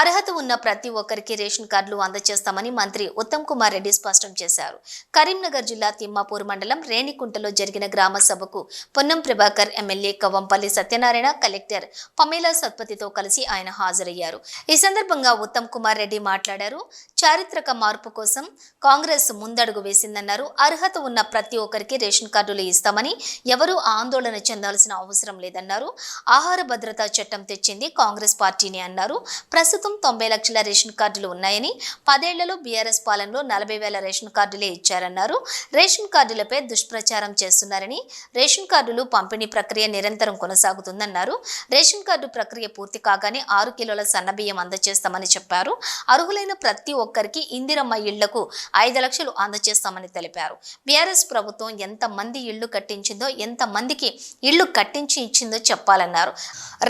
అర్హత ఉన్న ప్రతి ఒక్కరికి రేషన్ కార్డులు అందజేస్తామని మంత్రి ఉత్తమ్ కుమార్ రెడ్డి స్పష్టం చేశారు. కరీంనగర్ జిల్లా తిమ్మాపూర్ మండలం రేణికుంటలో జరిగిన గ్రామ సభకు Ponnam Prabhakar MLA Kavampalli Satyanarayana collector Pamela సత్పతితో కలిసి ఆయన హాజరయ్యారు. ఈ సందర్భంగా ఉత్తమ్ కుమార్ రెడ్డి మాట్లాడారు. చారిత్రక మార్పు కోసం కాంగ్రెస్ ముందడుగు వేసిందన్నారు. అర్హత ఉన్న ప్రతి ఒక్కరికి రేషన్ కార్డులు ఇస్తామని ఎవరూ ఆందోళన చెందాల్సిన అవసరం లేదన్నారు. ఆహార భద్రతా చట్టం తెచ్చింది కాంగ్రెస్ పార్టీని అన్నారు. ప్రస్తుతం తొంభై లక్షల రేషన్ కార్డులు ఉన్నాయని పదేళ్ళలో బీఆర్ఎస్ పాలనలో నలభై వేల రేషన్ కార్డులే ఇచ్చారన్నారు. రేషన్ కార్డులపై దుష్ప్రచారం చేస్తున్నారని రేషన్ కార్డులు పంపిణీ ప్రక్రియ నిరంతరం కొనసాగుతుందన్నారు. రేషన్ కార్డు ప్రక్రియ పూర్తి కాగానే ఆరు కిలోల సన్నబియ్యం అందజేస్తామని చెప్పారు. అర్హులైన ప్రతి ఒక్కరికి ఇందిరమ్మ ఇళ్ళకు ఐదు లక్షలు అందజేస్తామని తెలిపారు. బీఆర్ఎస్ ప్రభుత్వం ఎంత మంది ఇళ్ళు కట్టించిందో ఎంత మందికి ఇళ్ళు కట్టించి ఇచ్చిందో చెప్పాలన్నారు.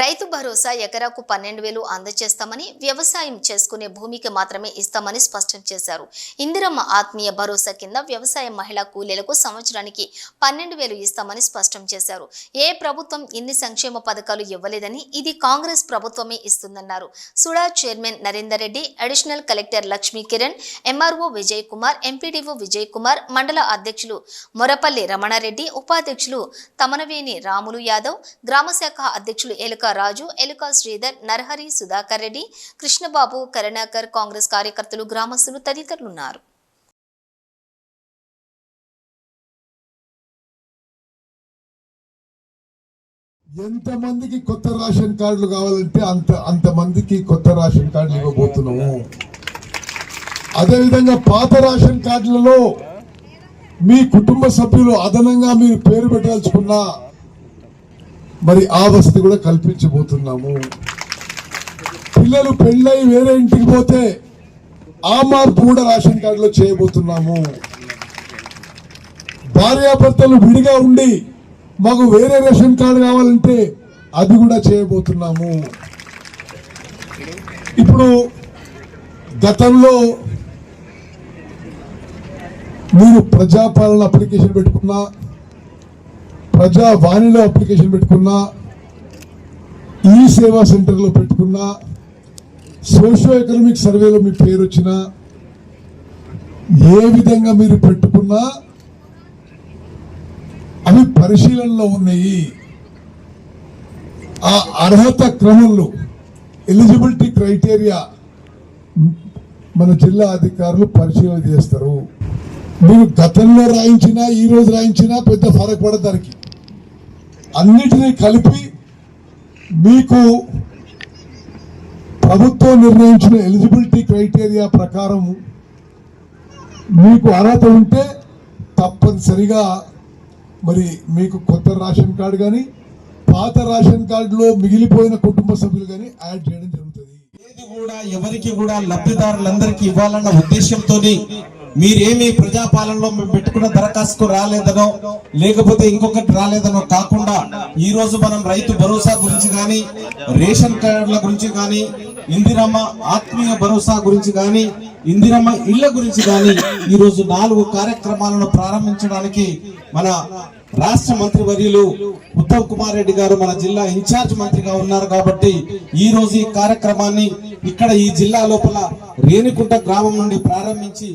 రైతు భరోసా ఎకరాకు పన్నెండు వేలు అందజేస్తామని వ్యవసాయం చేసుకునే భూమికి మాత్రమే ఇస్తామని స్పష్టం చేశారు. ఇందిరమ్మ ఆత్మీయ భరోసా కింద వ్యవసాయ మహిళా కూలీలకు సంవత్సరానికి పన్నెండు వేలు ఇస్తామని స్పష్టం చేశారు. ఏ ప్రభుత్వం ఇన్ని సంక్షేమ పథకాలు ఇవ్వలేదని ఇది కాంగ్రెస్ ప్రభుత్వమే ఇస్తుందన్నారు. SUDA chairman Narender Reddy additional collector Lakshmi Kiran MRO Vijay Kumar MPDO Vijay Kumar మండల అధ్యక్షులు మొరపల్లి రమణారెడ్డి ఉపాధ్యక్షులు తమనవేని రాములు యాదవ్ గ్రామశాఖ అధ్యక్షులు ఎలుక రాజు ఎలుక శ్రీధర్ నరహరి సుధాకర్ రెడ్డి కృష్ణబాబు కరుణాకర్ కాంగ్రెస్ కార్యకర్తలు గ్రామస్తులు తదితరులున్నారు. ఎంతమందికి కొత్త రేషన్ కార్డులు కావాలంటే అంత అంతమందికి కొత్త రేషన్ కార్డులు ఇవ్వబోతున్నాము. అదేవిధంగా పాత రేషన్ కార్డులలో మీ కుటుంబ సభ్యులు అదనంగా మీరు పేరు పెట్టాల్చుకున్న మరి ఆ వసతి కూడా కల్పించబోతున్నాము. పిల్లలు పెళ్ళై వేరే ఇంటికి పోతే ఆ మార్పు కూడా రేషన్ కార్డులో చేయబోతున్నాము. భార్యాభర్తలు విడిగా ఉండి మాకు వేరే రేషన్ కార్డు కావాలంటే అది కూడా చేయబోతున్నాము. ఇప్పుడు గతంలో మీరు ప్రజాపాలన అప్లికేషన్ పెట్టుకున్నా ప్రజావాణిలో అప్లికేషన్ పెట్టుకున్నా ఈ సేవా సెంటర్లో పెట్టుకున్నా సోషో ఎకనామిక్ సర్వేలో మీ పేరు వచ్చినా ఏ విధంగా మీరు పెట్టుకున్నా అవి పరిశీలనలో ఉన్నాయి. ఆ అర్హత క్రమంలో ఎలిజిబిలిటీ క్రైటీరియా మన జిల్లా అధికారులు పరిశీలన చేస్తారు. మీరు గతంలో రాయించినా ఈరోజు రాయించినా పెద్ద ఫరక్ పడదానికి అన్నిటినీ కలిపి మీకు ప్రభుత్వం నిర్ణయించిన ఎలిజిబిలిటీ క్రైటీరియా ప్రకారం మీకు అర్హత ఉంటే తప్పనిసరిగా మరి మీకు కొత్త రేషన్ కార్డు కానీ పాత రేషన్ కార్డులో మిగిలిపోయిన కుటుంబ సభ్యులు కానీ యాడ్ చేయడం జరుగుతుంది. ఏది కూడా ఎవరికి కూడా లబ్ధిదారులందరికీ ఇవ్వాలన్న ఉద్దేశంతోనే మీరేమి ప్రజాపాలనలో మేము పెట్టుకున్న దరఖాస్తుకు రాలేదనో లేకపోతే ఇంకొకటి రాలేదనో కాకుండా ఈ రోజు మనం రైతు భరోసా గురించి కానీ రేషన్ కార్డుల గురించి కానీ ఇందిరమ్మ ఆత్మీయ భరోసా గురించి కానీ ఇందిరమ్మ ఇళ్ళ గురించి కానీ ఈ రోజు నాలుగు కార్యక్రమాలను ప్రారంభించడానికి మన రాష్ట్ర మంత్రి వర్యులు ఉత్తమ్ కుమార్ రెడ్డి గారు మన జిల్లా ఇన్ఛార్జ్ మంత్రిగా ఉన్నారు కాబట్టి ఈ రోజు ఈ కార్యక్రమాన్ని ఇక్కడ ఈ జిల్లా లోపల రేణికుంట గ్రామం నుండి ప్రారంభించి